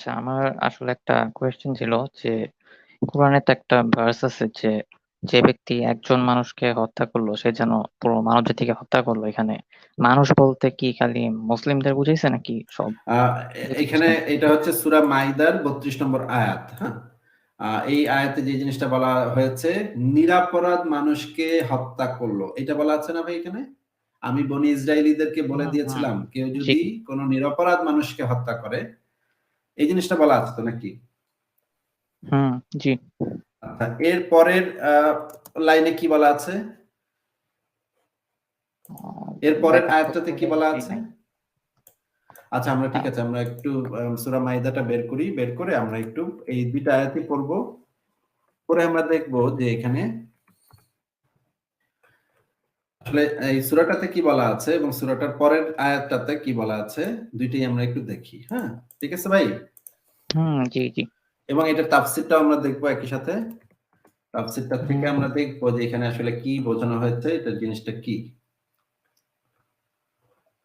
আচ্ছা আমার আসলে একটা কোয়েশ্চেন ছিল যে কোরআনে তো একটা ভার্স আছে যে, যে ব্যক্তি একজন মানুষকে হত্যা করল সে যেন পুরো মানব জাতিকে হত্যা করল এখানে। মানুষ বলতে কি খালি মুসলিমদের বুঝাইছে নাকি সব? এখানে এটা হচ্ছে সূরা মাইদার ৩২ নম্বর আয়াত, হ্যাঁ? এই আয়াতে যে জিনিসটা বলা হয়েছে, নিরাপরাধ মানুষকে হত্যা করল। এটা বলা আছে না ভাই এখানে? আমি বনি ইসরাইলীদেরকে বলে। দিয়েছিলাম, কেউ। যদি কোন নিরপরাধ মানুষকে হত্যা করে, এই জিনিসটা বলা আছে তো নাকি? হুম, জি। আচ্ছা, এর পরের লাইনে কি বলা আছে? এর পরের আয়াতটাতে কি বলা আছে? আচ্ছা আমরা ঠিক আছে আমরা একটু সূরা মাইদাটা বের করি। বের করে আমরা একটু এই ২ টা আয়াতই পড়ব। পরে আমরা দেখব যে এখানে আসলে এই সূরাটাতে কি বলা আছে এবং সুরাটার পরের আয়াতটাতে কি বলা আছে, দুইটাই আমরা একটু দেখি। হ্যাঁ? ঠিক আছে ভাই? হুম, জি, জি। এবং এটার তাফসীরটাও আমরা দেখব একই সাথে। তাফসীরটা থেকে আমরা দেখব যে এখানে আসলে কি বোঝানো হয়েছে, এটার জিনিসটা কি?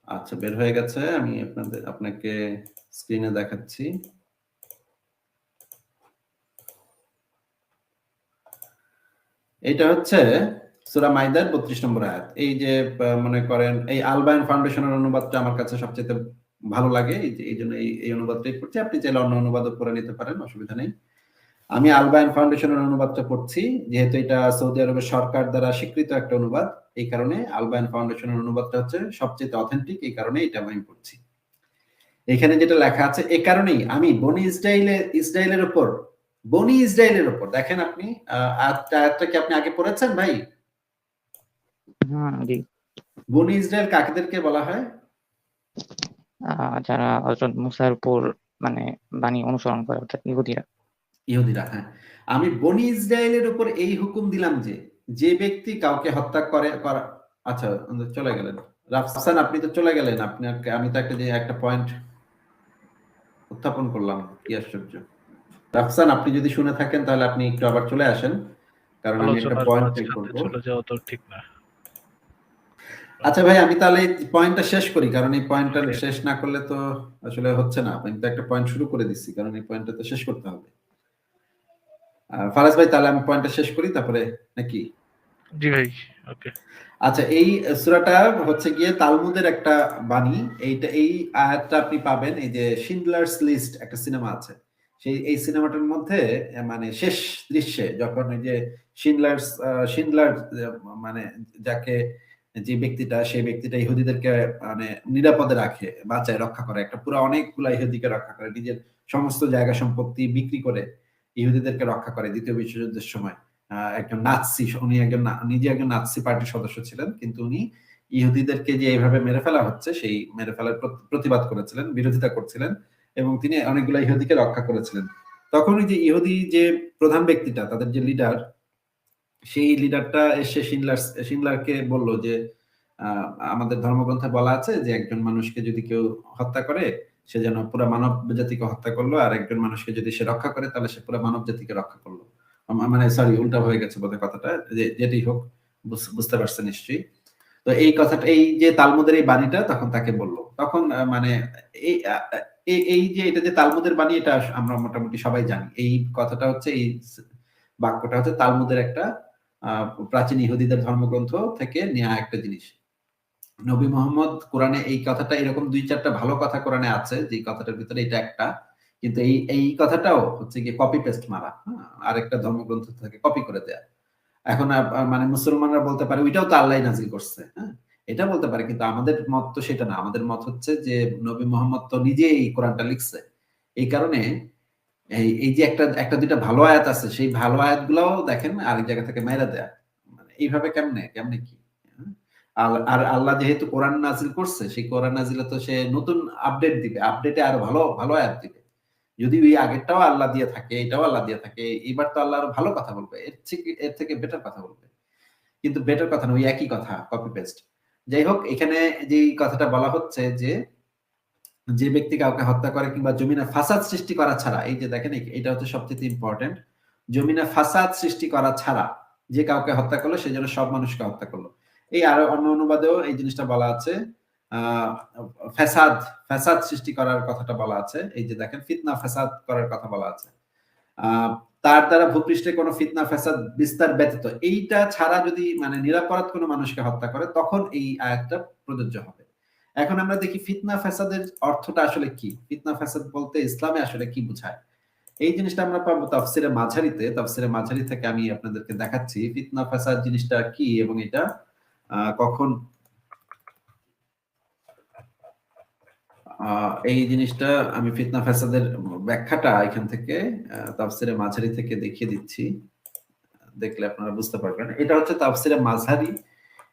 আচ্ছা বের হয়ে গেছে। আমি আপনাদের আপনাকে স্ক্রিনে দেখাচ্ছি। এটা হচ্ছে সূরা মাইদার ৩২ নম্বর আয়াত। এই যে মনে করেন এই আল-বায়ান ফাউন্ডেশনের অনুবাদটা আমার কাছে সবচাইতে ভালো লাগে। এই যে এইজন্য এই, অনুবাদটাই পড়ছি। আপনি চাইলে অন্য অনুবাদও পড়ে নিতে পারেন, অসুবিধা নেই। আমি আল-বায়ান ফাউন্ডেশনের অনুবাদটা পড়ছি। যেহেতু এটা সৌদি আরবের সরকার দ্বারা স্বীকৃত একটা অনুবাদ, এই কারণে আল-বায়ান ফাউন্ডেশনের অনুবাদটা হচ্ছে সবচেয়ে অথেন্টিক, এই কারণে এটা আমি পড়ছি। এখানে যেটা লেখা আছে, এ কারণেই আমি বনি ইসরাইলের ইসরাইলের উপর বনি ইসরাইলের উপর দেখেন আপনি আ আয়াতটা আয়াতটা কি আপনি আগে পড়েছেন ভাই? জি। বনী ইসরাইল কাকেদেরকে বলা হয়? যারা হযরত মুসার উপর মানে বাণী অনুসরণ করে অর্থাৎ ইহুদিরা। ইহুদিরা, হ্যাঁ। আমি বনী ইসরাইলের উপর এই হুকুম দিলাম যে, যে ব্যক্তি কাউকে হত্যা করে আচ্ছা চলে গেলেন। রাফসান আপনি তো চলে গেলেন। আপনাকে আমি তো একটা যে একটা পয়েন্ট উত্থাপন করলাম। কি আশ্চর্য! রাফসান আপনি যদি শুনে থাকেন তাহলে আপনি একটু আবার চলে আসেন। কারণ আমি একটা পয়েন্ট করব। চলে যাওয়া তো ঠিক না। আচ্ছা ভাই আমি তাহলে পয়েন্টটা শেষ করি। কারণ এই পয়েন্টটা শেষ না করলে তো আসলে হচ্ছে না। আমি তো একটা পয়েন্ট শুরু করে দিচ্ছি। কারণ এই পয়েন্টটা তো শেষ করতে হবে। ফারাজ ভাই তাহলে আমি পয়েন্টটা শেষ করি তারপরে নাকি? জি ভাই, ওকে। আচ্ছা এই সূরাটা হচ্ছে গিয়ে তালমুদের একটা বাণী। এইটা এই আয়াতটা আপনি পাবেন এই যে 'শিন্ডলারস লিস্ট' একটা সিনেমা আছে। সেই এই সিনেমাটার মধ্যে মানে শেষ দৃশ্যে যখন ওই যে শিন্ডলারস শিন্ডলার মানে যাকে যে ব্যক্তিটা সেই ব্যক্তিটা ইহুদিদেরকে মানে নিরাপদে রাখে, বাঁচায়, রক্ষা করে। একটা পুরা অনেকগুলা ইহুদিকে রক্ষা করে। নিজের সমস্ত জায়গা সম্পত্তি বিক্রি করে ইহুদিদেরকে রক্ষা করে দ্বিতীয় বিশ্বযুদ্ধের সময়। একজন নাৎসি উনি একজন নিজে একজন নাৎসি পার্টির সদস্য ছিলেন। কিন্তু উনি ইহুদিদেরকে যে এভাবে মেরে ফেলা হচ্ছে সেই মেরে ফেলার প্রতিবাদ করেছিলেন, বিরোধিতা করছিলেন এবং তিনি অনেকগুলা ইহুদিকে রক্ষা করেছিলেন। তখন ওই যে ইহুদি যে প্রধান ব্যক্তিটা তাদের যে লিডার, সেই লিডারটা এসে শিন্ডলার্স শিন্ডলারকে বলল যে আমাদের ধর্মগ্রন্থে বলা আছে যে, একজন মানুষকে যদি কেউ হত্যা করে, সে যেন পুরা মানব জাতিকে হত্যা করল। আর একজন মানুষকে যদি সে রক্ষা করে, তাহলে সে পুরা মানব জাতিকে রক্ষা করল। মানে সরি উল্টা হয়ে গেছে বোধহয় কথাটা। যে যেটাই হোক বুঝতে পারছেন নিশ্চয়ই। তো এই কথাটা, এই যে তালমুদের এই বাণীটা তখন তাকে বলল। তখন মানে এই এই যে এটা যে তালমুদের বাণী, এটা আমরা মোটামুটি সবাই জানি। এই কথাটা হচ্ছে, এই বাক্যটা হচ্ছে তালমুদের একটা প্রাচীন ইহুদিদের ধর্মগ্রন্থ থেকে নেয়া একটা জিনিস। নবী মোহাম্মদ কোরআনে এই কথাটা এরকম ২-৪ টা ভালো কথা কোরআনে আছে, যে কথাটার ভিতরে এটা একটা। কিন্তু এই এই কথাটাও হচ্ছে গিয়ে কপি পেস্ট মারা। হ্যাঁ? আরেকটা ধর্মগ্রন্থ থেকে কপি করে দেয়া। এখন মানে মুসলমানরা বলতে পারে, ওইটাও তো আল্লাহ নাজিল করছে। হ্যাঁ? এটা বলতে পারে, কিন্তু আমাদের মত তো সেটা না। আমাদের মত হচ্ছে যে নবী মোহাম্মদ তো নিজেই কোরআনটা লিখছে। এই কারণে এই, এই যে একটা একটা ২ টা ভালো আয়াত আছে সেই ভালো আয়াতগুলাও দেখেন আরেক জায়গা থেকে মাইরা দেয়া। মানে এইভাবে কেমনে? কেমনে কি? আর আল্লাহ যেহেতু কোরআন নাজিল করছে সেই কোরআন নাজিলে তো সে নতুন আপডেট দিবে। আপডেটে আরও ভালো, ভালো আয়াত দিবে। যদি ওই আগেরটাও আল্লাহ দিয়ে থাকে, এটাও আল্লাহ দিয়ে থাকে, এবার তো আল্লাহ আরও ভালো কথা বলবে। এর থেকে এর থেকে বেটার কথা বলবে। কিন্তু বেটার কথা না ওই একই কথা কপি পেস্ট। যাই হোক এখানে যেই কথাটা বলা হচ্ছে যে, যে ব্যক্তি কাউকে হত্যা করে কিংবা জমিনে ফাসাদ সৃষ্টি করা ছাড়া, এই যে দেখেন এটা হচ্ছে সবচেয়ে ইম্পোর্টেন্ট। জমিনে ফাসাদ সৃষ্টি করা ছাড়া যে কাউকে হত্যা করল, সে যেন সব মানুষকে হত্যা করল। এই আরও অন্য অনুবাদেও এই জিনিসটা বলা আছে। ফ্যাসাদ ফ্যাসাদ সৃষ্টি করার কথাটা বলা আছে, এই যে দেখেন, ফিতনা ফ্যাসাদ করার কথা বলা আছে তার দ্বারা ভূপৃষ্ঠে কোনো ফিতনা, ফ্যাসাদ বিস্তার ব্যতীত, এইটা ছাড়া যদি মানে নিরাপরাধ কোনো মানুষকে হত্যা করে, তখন এই আয়াতটা প্রযোজ্য হবে এখন আমরা দেখি ফিতনা ফ্যাসাদের অর্থটা আসলে কি? ফিতনা ফ্যাসাদ বলতে ইসলামে আসলে কি বোঝায়? এই জিনিসটা আমরা পাবো তাফসিরে মাঝারিতে। তাফসিরে মাঝারি থেকে আমি আপনাদেরকে দেখাচ্ছি ফিতনা ফাসাদ জিনিসটা কি এবং এটা কখন এই জিনিসটা আমি ফিতনা ফাসাদের ব্যাখ্যাটা এখান থেকে তাফসিরে মাঝারি থেকে দেখিয়ে দিচ্ছি। দেখলে আপনারা বুঝতে পারবেন। এটা হচ্ছে তাফসিরে মাঝারি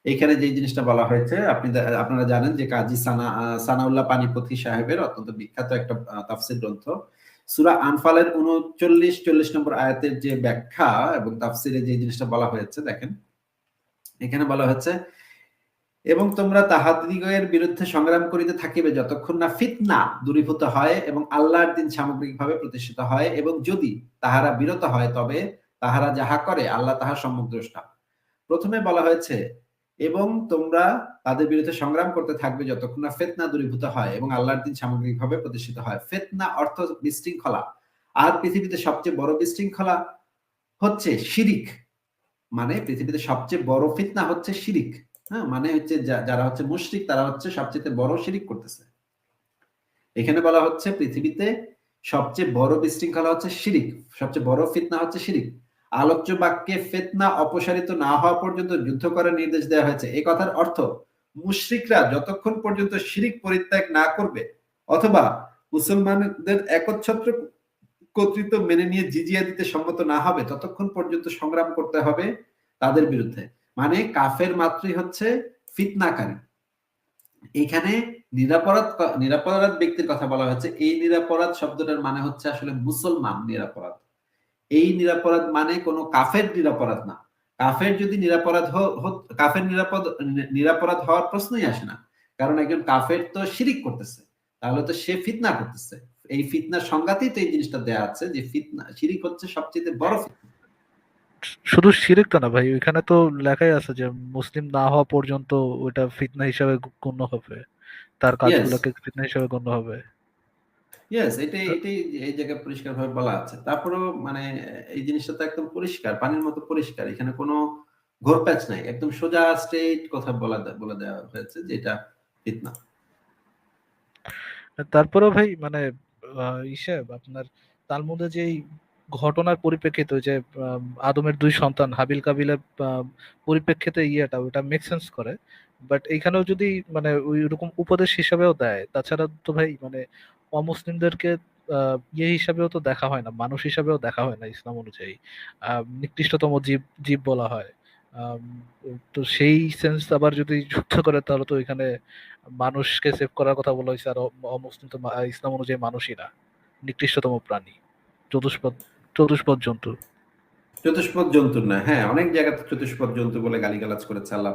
এখানে যে জিনিসটা বলা হয়েছে, আপনি আপনারা জানেন যে কাজী সানা সানাউল্লাহ পানিপথী সাহেবের অত্যন্ত বিখ্যাত একটা তাফসির গ্রন্থ। সুরা আনফালের উনচল্লিশ, চল্লিশ নম্বর আয়াতের যে ব্যাখ্যা এবং তাফসিরে যে জিনিসটা বলা হয়েছে, দেখেন। এখানে বলা হচ্ছে এবং তোমরা তাহাদিগের বিরুদ্ধে সংগ্রাম করিতে থাকিবে যতক্ষণ না ফিতনা দূরীভূত হয় এবং আল্লাহর দিন সামগ্রিকভাবে প্রতিষ্ঠিত হয় এবং যদি তাহারা বিরত হয়, তবে তাহারা যাহা করে, আল্লাহ তাহার সম্মুখ দ্রষ্টা। প্রথমে বলা হয়েছে এবং তোমরা তাদের বিরুদ্ধে সংগ্রাম করতে থাকবে যতক্ষণ না ফেতনা দূরীভূত হয় এবং আল্লাহর দিন সামগ্রিকভাবে প্রতিষ্ঠিত হয়। ফেতনা অর্থ বিশৃঙ্খলা। আর পৃথিবীতে সবচেয়ে বড় বিশৃঙ্খলা হচ্ছে শিরিক। মানে পৃথিবীতে সবচেয়ে বড় ফিতনা হচ্ছে শিরিক। হ্যাঁ মানে হচ্ছে যারা হচ্ছে মুশরিক, তারা হচ্ছে সবচেয়ে বড় শিরিক করতেছে। এখানে বলা হচ্ছে পৃথিবীতে সবচেয়ে বড় বিশৃঙ্খলা হচ্ছে শিরিক। সবচেয়ে বড় ফিতনা হচ্ছে শিরিক। আলোচ্য বাক্যে ফেতনা অপসারিত না হওয়া পর্যন্ত যুদ্ধ করার নির্দেশ দেওয়া হয়েছে। এই কথার অর্থ, মুশরিকরা যতক্ষণ পর্যন্ত শিরিক পরিত্যাগ না করবে অথবা মুসলমানদের একচ্ছত্র কর্তৃত্ব মেনে নিয়ে জিজিয়া দিতে সম্মত না হবে, ততক্ষণ পর্যন্ত সংগ্রাম করতে হবে তাদের বিরুদ্ধে। মানে কাফের মাত্রই হচ্ছে ফিতনাকারী। এখানে নিরাপরাধ নিরাপরাধ ব্যক্তির কথা বলা হয়েছে। এই নিরাপরাধ শব্দটার মানে হচ্ছে আসলে মুসলমান নিরাপরাধ। এই নিরাপরাধ মানে কোনো কাফের নিরাপরাধ না। কাফের যদি নিরাপরাধ কাফের নিরাপদ নিরাপরাধ হওয়ার প্রশ্নই আসে না। কারণ একজন কাফের তো শিরিক করতেছে। তাহলে তো সে ফিতনা করতেছে। এই ফিতনার সংজ্ঞাতেই তো এই জিনিসটা দেয়া আছে যে ফিতনা শিরিক হচ্ছে সবচেয়ে বড় ফিতনা। শুধু শিরিক তো না ভাই ওইখানে তো লেখাই আছে যে মুসলিম না হওয়া পর্যন্ত ওটা ফিতনা হিসাবে গণ্য হবে। তার কাজগুলোকে ফিতনা হিসাবে গণ্য হবে। ইয়েস এটাই এটাই এই জায়গায় পরিষ্কার ভাবে বলা আছে। তারপরেও মানে এই জিনিসটা তো একদম পরিষ্কার পানির মতো পরিষ্কার। এখানে কোনো ঘোরপ্যাচ নাই একদম সোজা স্ট্রেট কথা বলা বলে দেওয়া হয়েছে যে এটা ফিতনা তারপরেও ভাই মানে আপনার তালমুদে যে ঘটনার পরিপ্রেক্ষিতে যে আদমের দুই সন্তান হাবিল কাবিলের পরিপ্রেক্ষিতে ইয়েটা ওটা মেক সেন্স করে। বাট এইখানেও যদি মানে ওই রকম উপদেশ হিসাবেও দেয় তাছাড়া তো ভাই মানে অমুসলিমদেরকে ইয়ে হিসাবেও তো দেখা হয় না, মানুষ হিসাবেও দেখা হয় না ইসলাম অনুযায়ী। নিকৃষ্টতম জীব জীব বলা হয়। তো সেই সেন্স আবার যদি যুক্ত করে, তাহলে তো এখানে মানুষকে সেভ করার কথা বলা হয়েছে, আর অমুসলিম তো ইসলাম অনুযায়ী মানুষই না। নিকৃষ্টতম প্রাণী। চতুষ্পদ চতুষ্পদ জন্তু। চতুষ্পদ জন্তু না হ্যাঁ অনেক জায়গাতে চতুষ্পদ জন্তু বলে গালিগালাজ করেছে আল্লাহ